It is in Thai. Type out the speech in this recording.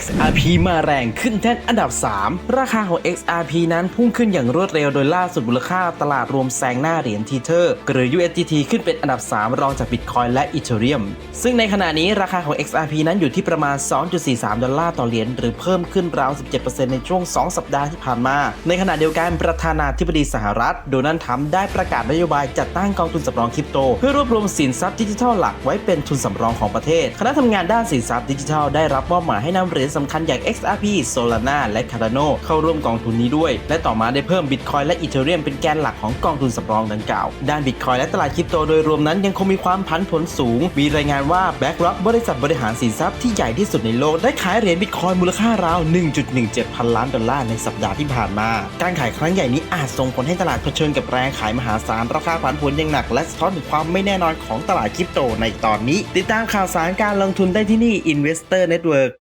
XRP มาแรงขึ้นแท่นอันดับ 3 ราคาของ XRP นั้นพุ่งขึ้นอย่างรวดเร็วโดยล่าสุดมูลค่าตลาดรวมแซงหน้าเหรียญทีเทอร์หรือ USDT ขึ้นเป็นอันดับ 3 รองจาก Bitcoin และ Ethereum ซึ่งในขณะนี้ราคาของ XRP นั้นอยู่ที่ประมาณ 2.43 ดอลลาร์ต่อเหรียญหรือเพิ่มขึ้นราว 17%ในช่วง 2 สัปดาห์ที่ผ่านมา ในขณะเดียวกันประธานาธิบดีสหรัฐ โดนัลด์ทรัมป์ได้ประกาศนโยบายจัดตั้งกองทุนสำรองคริปโต เพื่อรวบรวมสินทรัพย์ดิจิทัลหลักไว้เป็นทุนสำรองของประเทศ คณะทำงานด้านสินทรัพย์ดิจิทัลได้รับมอบหมายให้นำเหรียญสำคัญอย่าง XRP Solana และ Cardano เข้าร่วมกองทุนนี้ด้วย และต่อมาได้เพิ่ม Bitcoin และ Ethereum เป็นแกนหลักของกองทุนสำรองดังกล่าวด้าน Bitcoin และตลาดคริปโตโดยรวมนั้นยังคงมีความผันผวนสูง มีรายงานว่า BlackRock บริษัทบริหารสินทรัพย์ที่ใหญ่ที่สุดในโลกได้ขายเหรียญ Bitcoin มูลค่าราว 1.17 พันล้านดอลลาร์ในสัปดาห์ที่ผ่านมา การขายครั้งใหญ่นี้อาจส่งผลให้ตลาดเผชิญกับแรงขายมหาศาลราคาผันผวนอย่างหนัก และสะท้อนถึงความไม่แน่นอนของตลาดคริปโตในตอนนี้ ติดตามข่าวสารการลงทุนได้ที่นี่ Investor Network